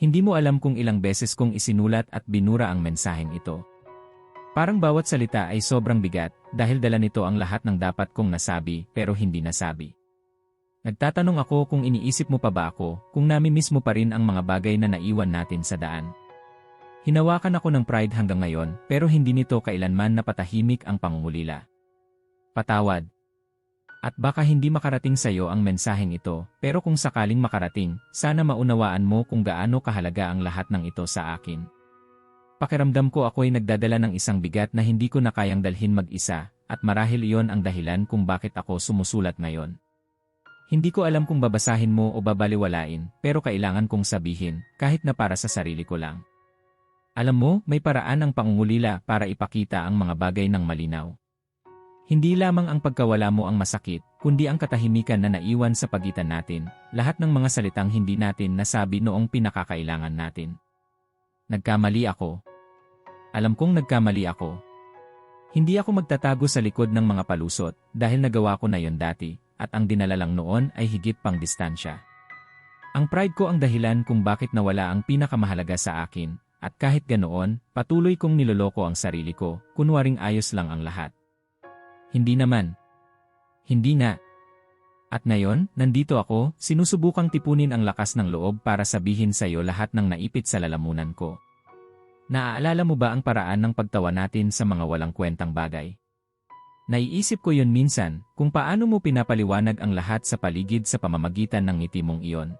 Hindi mo alam kung ilang beses kong isinulat at binura ang mensaheng ito. Parang bawat salita ay sobrang bigat dahil dala nito ang lahat ng dapat kong nasabi pero hindi nasabi. Nagtatanong ako kung iniisip mo pa ba ako kung namimiss mo pa rin ang mga bagay na naiwan natin sa daan. Hinawakan ako ng pride hanggang ngayon pero hindi nito kailanman napatahimik ang pangungulila. Patawad. At baka hindi makarating sa iyo ang mensaheng ito pero kung sakaling makarating, sana maunawaan mo kung gaano kahalaga ang lahat ng ito sa akin. Pakiramdam ko ako'y nagdadala ng isang bigat na hindi ko na kayang dalhin mag-isa, at marahil iyon ang dahilan kung bakit ako sumusulat ngayon. Hindi ko alam kung babasahin mo o babaliwalain, pero kailangan kong sabihin, kahit na para sa sarili ko lang. Alam mo, may paraan ang pangungulila para ipakita ang mga bagay ng malinaw. Hindi lamang ang pagkawala mo ang masakit, kundi ang katahimikan na naiwan sa pagitan natin, lahat ng mga salitang hindi natin nasabi noong pinakakailangan natin. Nagkamali ako, alam kong nagkamali ako. Hindi ako magtatago sa likod ng mga palusot dahil nagawa ko na yon dati at ang dinala lang noon ay higit pang distansya. Ang pride ko ang dahilan kung bakit nawala ang pinakamahalaga sa akin at kahit ganoon, patuloy kong niloloko ang sarili ko, kunwaring ayos lang ang lahat. Hindi naman. Hindi na. At ngayon, nandito ako, sinusubukang tipunin ang lakas ng loob para sabihin sa iyo lahat ng naipit sa lalamunan ko. Naaalala mo ba ang paraan ng pagtawa natin sa mga walang kwentang bagay? Naiisip ko yun minsan, kung paano mo pinapaliwanag ang lahat sa paligid sa pamamagitan ng ngiti mong iyon.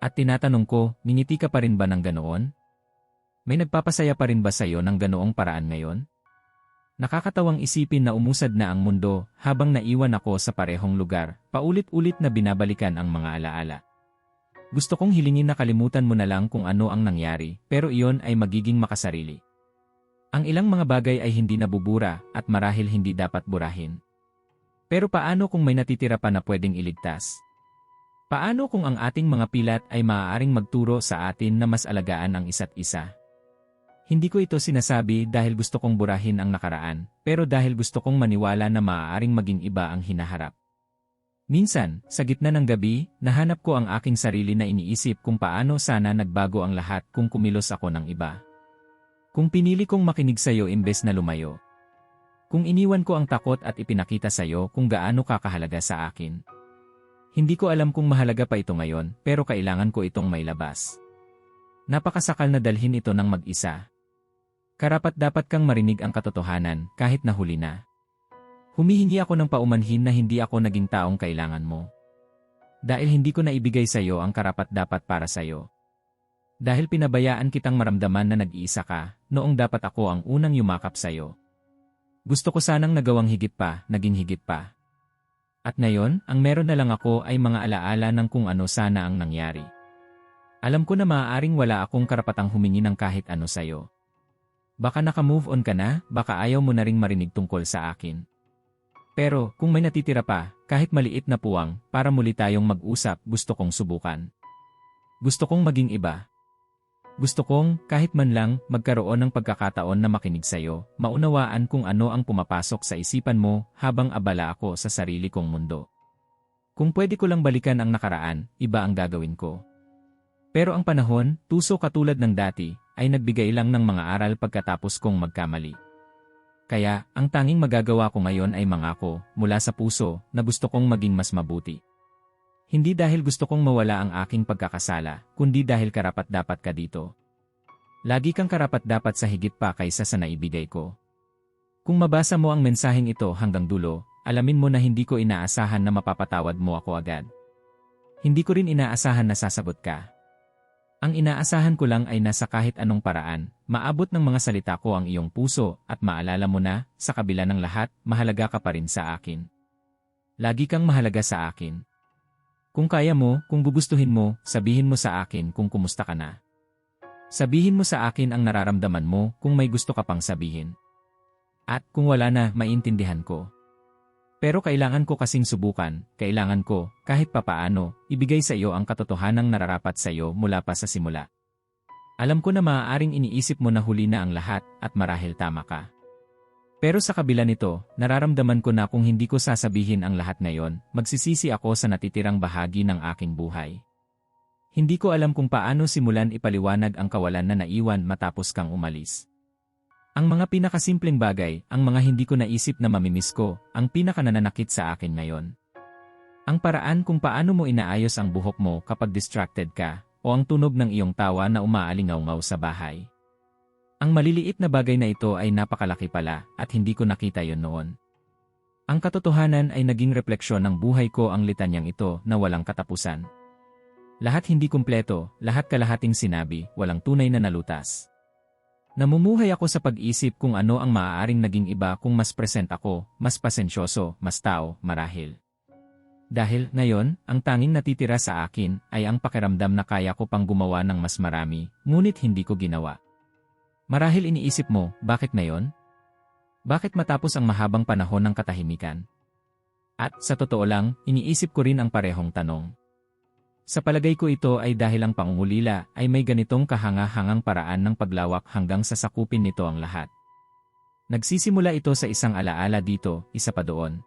At tinatanong ko, ningiti ka pa rin ba ng ganoon? May nagpapasaya pa rin ba sa'yo ng ganoong paraan ngayon? Nakakatawang isipin na umusad na ang mundo habang naiwan ako sa parehong lugar, paulit-ulit na binabalikan ang mga alaala. Gusto kong hilingin na kalimutan mo na lang kung ano ang nangyari, pero iyon ay magiging makasarili. Ang ilang mga bagay ay hindi nabubura at marahil hindi dapat burahin. Pero paano kung may natitira pa na pwedeng iligtas? Paano kung ang ating mga pilat ay maaaring magturo sa atin na mas alagaan ang isa't isa? Hindi ko ito sinasabi dahil gusto kong burahin ang nakaraan, pero dahil gusto kong maniwala na maaaring maging iba ang hinaharap. Minsan, sa gitna ng gabi, nahanap ko ang aking sarili na iniisip kung paano sana nagbago ang lahat kung kumilos ako ng iba. Kung pinili kong makinig sa iyo imbes na lumayo. Kung iniwan ko ang takot at ipinakita sa iyo kung gaano kakahalaga sa akin. Hindi ko alam kung mahalaga pa ito ngayon, pero kailangan ko itong may labas. Napakasakal na dalhin ito ng mag-isa. Karapat dapat kang marinig ang katotohanan kahit nahuli na. Humihingi ako ng paumanhin na hindi ako naging taong kailangan mo. Dahil hindi ko naibigay sa iyo ang karapat-dapat para sa iyo. Dahil pinabayaan kitang maramdaman na nag-iisa ka, noong dapat ako ang unang yumakap sa iyo. Gusto ko sanang nagawang higit pa, naging higit pa. At ngayon, ang meron na lang ako ay mga alaala ng kung ano sana ang nangyari. Alam ko na maaaring wala akong karapatang humingi ng kahit ano sa iyo. Baka naka-move on ka na, baka ayaw mo na ring marinig tungkol sa akin. Pero, kung may natitira pa, kahit maliit na puwang, para muli tayong mag-usap, gusto kong subukan. Gusto kong maging iba. Gusto kong, kahit man lang, magkaroon ng pagkakataon na makinig sa'yo, maunawaan kung ano ang pumapasok sa isipan mo habang abala ako sa sarili kong mundo. Kung pwede ko lang balikan ang nakaraan, iba ang gagawin ko. Pero ang panahon, tuso katulad ng dati, ay nagbigay lang ng mga aral pagkatapos kong magkamali. Kaya, ang tanging magagawa ko ngayon ay mangako, mula sa puso, na gusto kong maging mas mabuti. Hindi dahil gusto kong mawala ang aking pagkakasala, kundi dahil karapat-dapat ka dito. Lagi kang karapat-dapat sa higit pa kaysa sa naibigay ko. Kung mabasa mo ang mensaheng ito hanggang dulo, alamin mo na hindi ko inaasahan na mapapatawad mo ako agad. Hindi ko rin inaasahan na sasagot ka. Ang inaasahan ko lang ay nasa kahit anong paraan, maabot ng mga salita ko ang iyong puso at maalala mo na, sa kabila ng lahat, mahalaga ka pa rin sa akin. Lagi kang mahalaga sa akin. Kung kaya mo, kung gugustuhin mo, sabihin mo sa akin kung kumusta ka na. Sabihin mo sa akin ang nararamdaman mo kung may gusto ka pang sabihin. At kung wala na, maintindihan ko. Pero kailangan ko kasing subukan, kailangan ko, kahit papaano, ibigay sa iyo ang katotohanang nararapat sa iyo mula pa sa simula. Alam ko na maaaring iniisip mo na huli na ang lahat at marahil tama ka. Pero sa kabila nito, nararamdaman ko na kung hindi ko sasabihin ang lahat ngayon, magsisisi ako sa natitirang bahagi ng aking buhay. Hindi ko alam kung paano simulan ipaliwanag ang kawalan na naiwan matapos kang umalis. Ang mga pinakasimpleng bagay, ang mga hindi ko naisip na mamimiss ko, ang pinakanananakit sa akin ngayon. Ang paraan kung paano mo inaayos ang buhok mo kapag distracted ka, o ang tunog ng iyong tawa na umaalingaw-ngaw sa bahay. Ang maliliit na bagay na ito ay napakalaki pala at hindi ko nakita yon noon. Ang katotohanan ay naging refleksyon ng buhay ko ang litanyang ito na walang katapusan. Lahat hindi kumpleto, lahat kalahating sinabi, walang tunay na nalutas. Namumuhay ako sa pag-isip kung ano ang maaaring naging iba kung mas present ako, mas pasensyoso, mas tao, marahil. Dahil, ngayon, ang tanging natitira sa akin ay ang pakiramdam na kaya ko pang gumawa ng mas marami, ngunit hindi ko ginawa. Marahil iniisip mo, bakit ngayon? Bakit matapos ang mahabang panahon ng katahimikan? At, sa totoo lang, iniisip ko rin ang parehong tanong. Sa palagay ko ito ay dahil ang pangungulila ay may ganitong kahanga-hangang paraan ng paglawak hanggang sa sakupin nito ang lahat. Nagsisimula ito sa isang alaala dito, isa pa doon.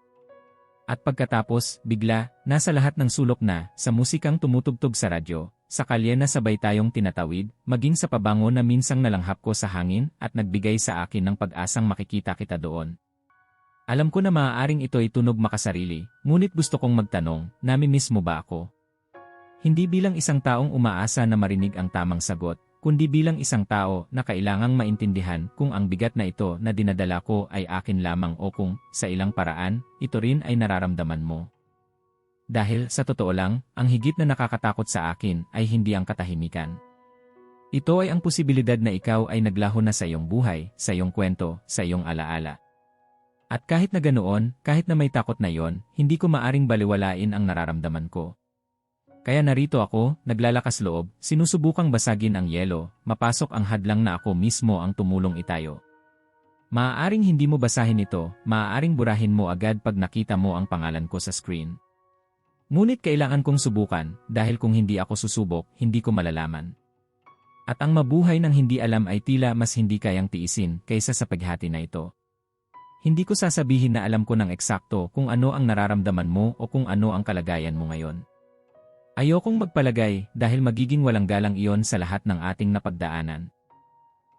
At pagkatapos, bigla, nasa lahat ng sulok na, sa musikang tumutugtog sa radyo, sa kalye na sabay tayong tinatawid, maging sa pabango na minsang nalanghap ko sa hangin at nagbigay sa akin ng pag-asang makikita kita doon. Alam ko na maaaring ito ay tunog makasarili, ngunit gusto kong magtanong, nami-miss mo ba ako? Hindi bilang isang taong umaasa na marinig ang tamang sagot, kundi bilang isang tao na kailangang maintindihan kung ang bigat na ito na dinadala ko ay akin lamang o kung, sa ilang paraan, ito rin ay nararamdaman mo. Dahil, sa totoo lang, ang higit na nakakatakot sa akin ay hindi ang katahimikan. Ito ay ang posibilidad na ikaw ay naglaho na sa iyong buhay, sa iyong kwento, sa iyong alaala. At kahit na ganoon, kahit na may takot na yon, hindi ko maaring baliwalain ang nararamdaman ko. Kaya narito ako, naglalakas loob, sinusubukang basagin ang yelo, mapasok ang hadlang na ako mismo ang tumulong itayo. Maaaring hindi mo basahin ito, maaaring burahin mo agad pag nakita mo ang pangalan ko sa screen. Ngunit kailangan kong subukan, dahil kung hindi ako susubok, hindi ko malalaman. At ang mabuhay ng hindi alam ay tila mas hindi kayang tiisin kaysa sa paghati na ito. Hindi ko sasabihin na alam ko ng eksakto kung ano ang nararamdaman mo o kung ano ang kalagayan mo ngayon. Ayokong magpalagay dahil magiging walang galang iyon sa lahat ng ating napagdaanan.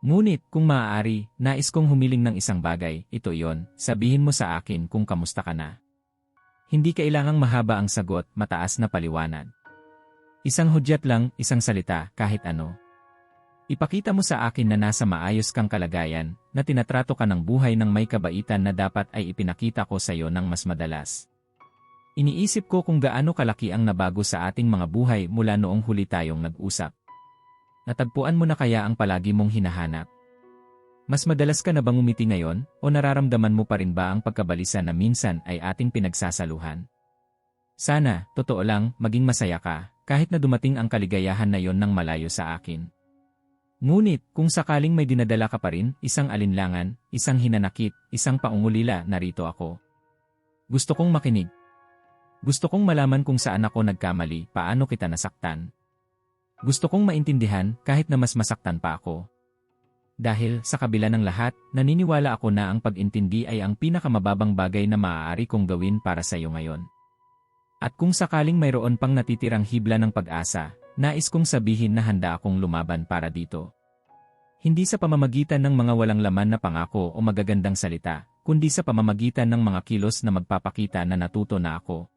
Ngunit kung maaari, nais kong humiling ng isang bagay, ito iyon, sabihin mo sa akin kung kamusta ka na. Hindi kailangang mahaba ang sagot, mataas na paliwanag. Isang hudyat lang, isang salita, kahit ano. Ipakita mo sa akin na nasa maayos kang kalagayan, na tinatrato ka ng buhay ng may kabaitan na dapat ay ipinakita ko sa iyo ng mas madalas. Iniisip ko kung gaano kalaki ang nabago sa ating mga buhay mula noong huli tayong nag-usap. Natagpuan mo na kaya ang palagi mong hinahanap? Mas madalas ka na bang umiti ngayon o nararamdaman mo pa rin ba ang pagkabalisa na minsan ay ating pinagsasaluhan? Sana, totoo lang, maging masaya ka, kahit na dumating ang kaligayahan na yon ng malayo sa akin. Ngunit, kung sakaling may dinadala ka pa rin, isang alinlangan, isang hinanakit, isang paungulila, narito ako. Gusto kong makinig, gusto kong malaman kung saan ako nagkamali, paano kita nasaktan. Gusto kong maintindihan kahit na mas masaktan pa ako. Dahil, sa kabila ng lahat, naniniwala ako na ang pag-intindi ay ang pinakamababang bagay na maaari kong gawin para sa iyo ngayon. At kung sakaling mayroon pang natitirang hibla ng pag-asa, nais kong sabihin na handa akong lumaban para dito. Hindi sa pamamagitan ng mga walang laman na pangako o magagandang salita, kundi sa pamamagitan ng mga kilos na magpapakita na natuto na ako,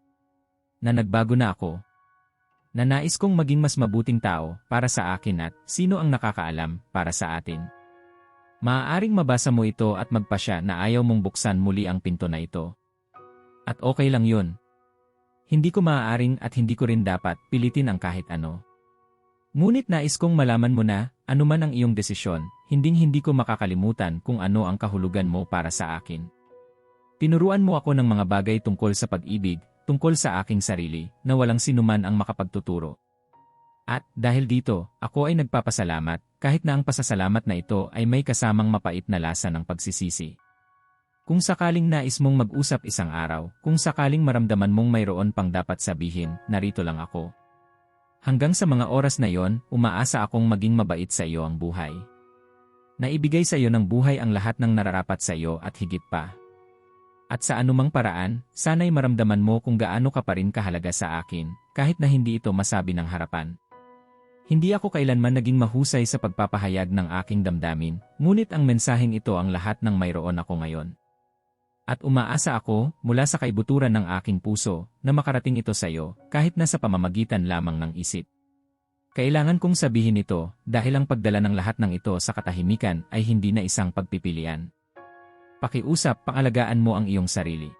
na nagbago na ako. Na nais kong maging mas mabuting tao para sa akin at sino ang nakakaalam para sa atin. Maaaring mabasa mo ito at magpasya na ayaw mong buksan muli ang pinto na ito. At okay lang yun. Hindi ko maaaring at hindi ko rin dapat pilitin ang kahit ano. Ngunit nais kong malaman mo na, anuman ang iyong desisyon, hinding-hindi ko makakalimutan kung ano ang kahulugan mo para sa akin. Tinuruan mo ako ng mga bagay tungkol sa pag-ibig, tungkol sa aking sarili na walang sinuman ang makapagtuturo. At dahil dito, ako ay nagpapasalamat kahit na ang pasasalamat na ito ay may kasamang mapait na lasa ng pagsisisi. Kung sakaling nais mong mag-usap isang araw, kung sakaling maramdaman mong mayroon pang dapat sabihin, narito lang ako. Hanggang sa mga oras na yon, umaasa akong maging mabait sa iyo ang buhay. Naibigay sa iyo ng buhay ang lahat ng nararapat sa iyo at higit pa. At sa anumang paraan, sana'y maramdaman mo kung gaano ka pa rin kahalaga sa akin, kahit na hindi ito masabi ng harapan. Hindi ako kailanman naging mahusay sa pagpapahayag ng aking damdamin, ngunit ang mensaheng ito ang lahat ng mayroon ako ngayon. At umaasa ako, mula sa kaibuturan ng aking puso, na makarating ito sa iyo, kahit na sa pamamagitan lamang ng isip. Kailangan kong sabihin ito, dahil ang pagdala ng lahat ng ito sa katahimikan ay hindi na isang pagpipilian. Pakiusap, pangalagaan mo ang iyong sarili.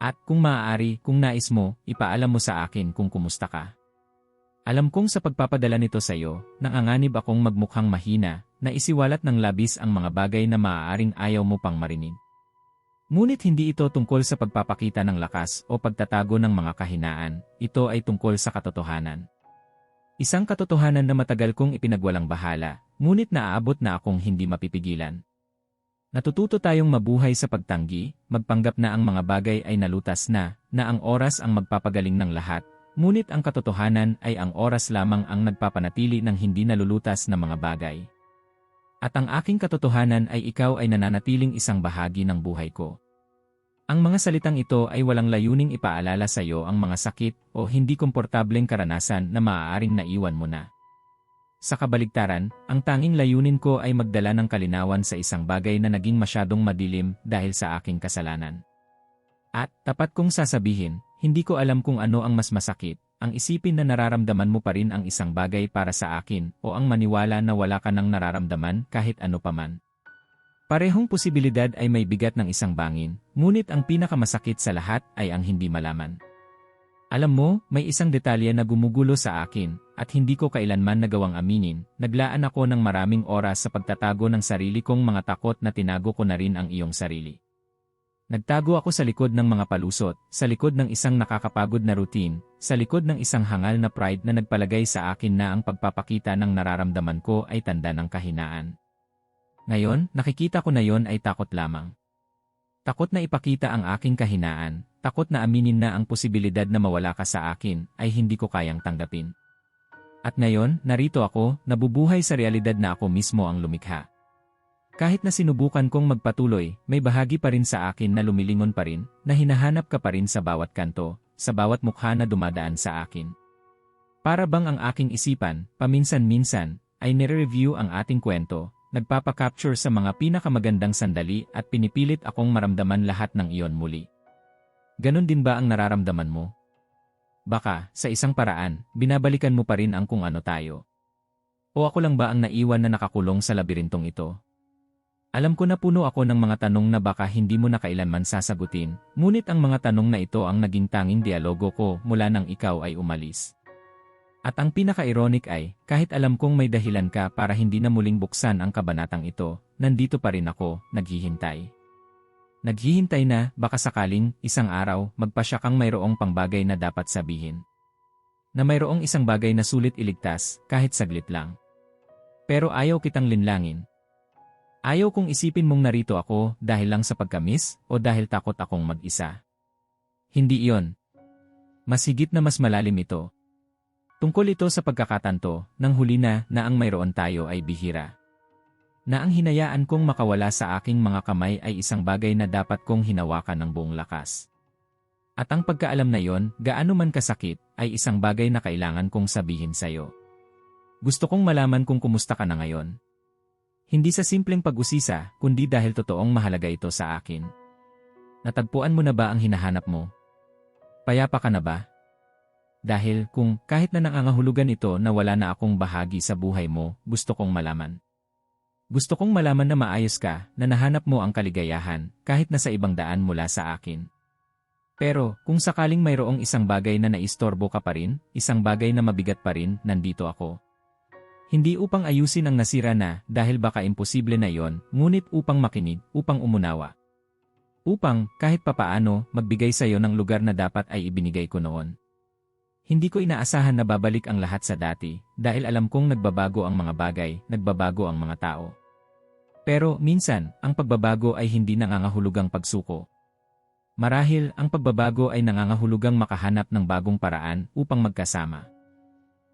At kung maaari, kung nais mo, ipaalam mo sa akin kung kumusta ka. Alam kong sa pagpapadala nito sa iyo, nanganganib akong magmukhang mahina, na isiwalat ng labis ang mga bagay na maaaring ayaw mo pang marinig. Ngunit hindi ito tungkol sa pagpapakita ng lakas o pagtatago ng mga kahinaan, ito ay tungkol sa katotohanan. Isang katotohanan na matagal kong ipinagwalang bahala, ngunit naaabot na akong hindi mapipigilan. Natututo tayong mabuhay sa pagtanggi, magpanggap na ang mga bagay ay nalutas na, na ang oras ang magpapagaling ng lahat, Ngunit ang katotohanan ay ang oras lamang ang nagpapanatili ng hindi nalulutas na mga bagay. At ang aking katotohanan ay ikaw ay nananatiling isang bahagi ng buhay ko. Ang mga salitang ito ay walang layuning ipaalala sa iyo ang mga sakit o hindi komportableng karanasan na maaaring naiwan mo na. Sa kabaligtaran, ang tanging layunin ko ay magdala ng kalinawan sa isang bagay na naging masyadong madilim dahil sa aking kasalanan. At, tapat kong sasabihin, hindi ko alam kung ano ang mas masakit, ang isipin na nararamdaman mo pa rin ang isang bagay para sa akin o ang maniwala na wala ka nang nararamdaman kahit ano paman. Parehong posibilidad ay may bigat ng isang bangin, ngunit ang pinakamasakit sa lahat ay ang hindi malaman. Alam mo, may isang detalye na gumugulo sa akin, at hindi ko kailanman nagawang aminin, naglaan ako ng maraming oras sa pagtatago ng sarili kong mga takot na tinago ko na rin ang iyong sarili. Nagtago ako sa likod ng mga palusot, sa likod ng isang nakakapagod na routine, sa likod ng isang hangal na pride na nagpalagay sa akin na ang pagpapakita ng nararamdaman ko ay tanda ng kahinaan. Ngayon, nakikita ko na yon ay takot lamang. Takot na ipakita ang aking kahinaan, takot na aminin na ang posibilidad na mawala ka sa akin ay hindi ko kayang tanggapin. At ngayon, narito ako, nabubuhay sa realidad na ako mismo ang lumikha. Kahit na sinubukan kong magpatuloy, may bahagi pa rin sa akin na lumilingon pa rin, na hinahanap ka pa rin sa bawat kanto, sa bawat mukha na dumadaan sa akin. Para bang ang aking isipan, paminsan-minsan, ay nire-review ang ating kwento, nagpapakapture sa mga pinakamagandang sandali at pinipilit akong maramdaman lahat ng iyon muli. Ganon din ba ang nararamdaman mo? Baka, sa isang paraan, binabalikan mo pa rin ang kung ano tayo. O ako lang ba ang naiwan na nakakulong sa labirintong ito? Alam ko na puno ako ng mga tanong na baka hindi mo na kailanman sasagutin, ngunit ang mga tanong na ito ang naging tanging dialogo ko mula nang ikaw ay umalis. At ang pinaka-ironic ay, kahit alam kong may dahilan ka para hindi na muling buksan ang kabanatang ito, nandito pa rin ako, naghihintay. Naghihintay na, baka sakaling, isang araw, magpasya kang mayroong pangbagay na dapat sabihin. Na mayroong isang bagay na sulit iligtas, kahit saglit lang. Pero ayaw kitang linlangin, Ayaw kong isipin mong narito ako dahil lang sa pagkamis o dahil takot akong mag-isa. Hindi iyon. Mas higit na mas malalim ito. Tungkol ito sa pagkakatanto, nang huli na na ang mayroon tayo ay bihira. Na ang hinayaan kong makawala sa aking mga kamay ay isang bagay na dapat kong hinawakan ng buong lakas. At ang pagkaalam na yon, gaano man kasakit, ay isang bagay na kailangan kong sabihin sa'yo. Gusto kong malaman kung kumusta ka na ngayon. Hindi sa simpleng pag-usisa, kundi dahil totoong mahalaga ito sa akin. Natagpuan mo na ba ang hinahanap mo? Payapa ka na ba? Dahil kung kahit na nangangahulugan ito na wala na akong bahagi sa buhay mo, gusto kong malaman. Gusto kong malaman na maayos ka, na nahanap mo ang kaligayahan, kahit na sa ibang daan mula sa akin. Pero, kung sakaling mayroong isang bagay na naistorbo ka pa rin, isang bagay na mabigat pa rin, nandito ako. Hindi upang ayusin ang nasira na dahil baka imposible na yon, ngunit upang makinig, upang umunawa. Upang, kahit papaano, magbigay sa iyo ng lugar na dapat ay ibinigay ko noon. Hindi ko inaasahan na babalik ang lahat sa dati, dahil alam kong nagbabago ang mga bagay, nagbabago ang mga tao. Pero, minsan, ang pagbabago ay hindi nangangahulugang pagsuko. Marahil, ang pagbabago ay nangangahulugang makahanap ng bagong paraan upang magkasama.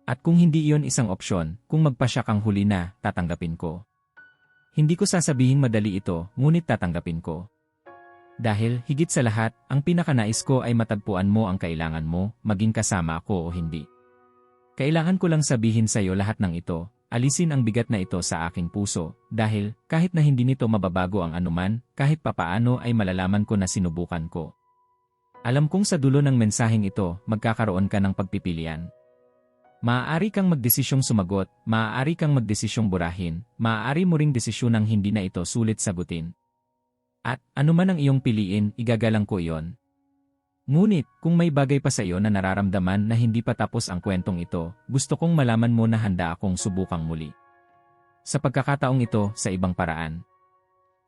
At kung hindi iyon isang opsyon, kung magpasya kang huli na, tatanggapin ko. Hindi ko sasabihin madali ito, ngunit tatanggapin ko. Dahil, higit sa lahat, ang pinakanais ko ay matagpuan mo ang kailangan mo, maging kasama ako o hindi. Kailangan ko lang sabihin sa iyo lahat ng ito, alisin ang bigat na ito sa aking puso, dahil kahit na hindi nito mababago ang anuman, kahit papaano ay malalaman ko na sinubukan ko. Alam kong sa dulo ng mensaheng ito, magkakaroon ka ng pagpipilian. Maaari kang magdesisyong sumagot, maaari kang magdesisyong burahin, maaari mo ring desisyonang hindi na ito sulit sagutin. At anuman ang iyong piliin, igagalang ko iyon. Ngunit, kung may bagay pa sa iyo na nararamdaman na hindi pa tapos ang kwentong ito, gusto kong malaman mo na handa akong subukang muli. Sa pagkakataong ito, sa ibang paraan.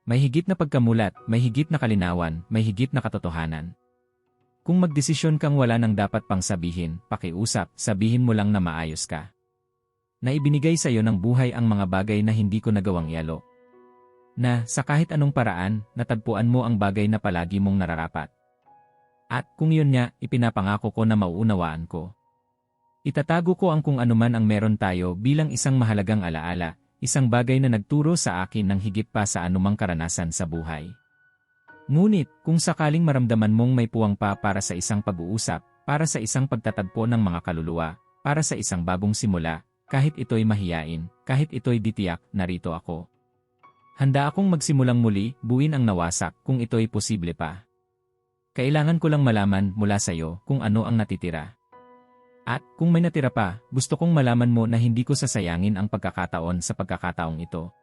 May higit na pagkamulat, may higit na kalinawan, may higit na katotohanan. Kung magdesisyon kang wala nang dapat pang sabihin, pakiusap, sabihin mo lang na maayos ka. Na ibinigay sa iyo ng buhay ang mga bagay na hindi ko nagawang ialo. Na, sa kahit anong paraan, natagpuan mo ang bagay na palagi mong nararapat. At kung yun niya, ipinapangako ko na mauunawaan ko. Itatago ko ang kung anuman ang meron tayo bilang isang mahalagang alaala, isang bagay na nagturo sa akin ng higit pa sa anumang karanasan sa buhay. Ngunit, kung sakaling maramdaman mong may puwang pa para sa isang pag-uusap, para sa isang pagtatagpo ng mga kaluluwa, para sa isang bagong simula, kahit ito'y mahiyain, kahit ito'y ditiyak, narito ako. Handa akong magsimulang muli, buuin ang nawasak kung ito'y posible pa. Kailangan ko lang malaman mula sa iyo kung ano ang natitira. At kung may natira pa, gusto kong malaman mo na hindi ko sasayangin ang pagkakataon sa pagkakataong ito.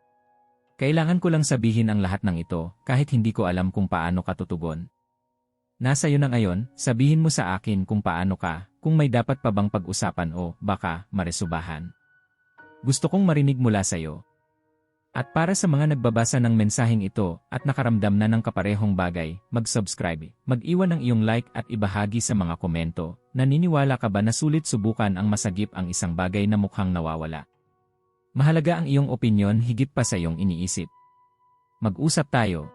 Kailangan ko lang sabihin ang lahat ng ito kahit hindi ko alam kung paano ka tutugon. Nasa iyo na ngayon, sabihin mo sa akin kung paano ka, kung may dapat pa bang pag-usapan o baka maresubahan. Gusto kong marinig mula sa iyo. At para sa mga nagbabasa ng mensaheng ito at nakaramdam na ng kaparehong bagay, mag-subscribe, mag-iwan ng iyong like at ibahagi sa mga komento. Naniniwala ka ba na sulit subukan ang masagip ang isang bagay na mukhang nawawala? Mahalaga ang iyong opinyon higit pa sa iyong iniisip. Mag-usap tayo.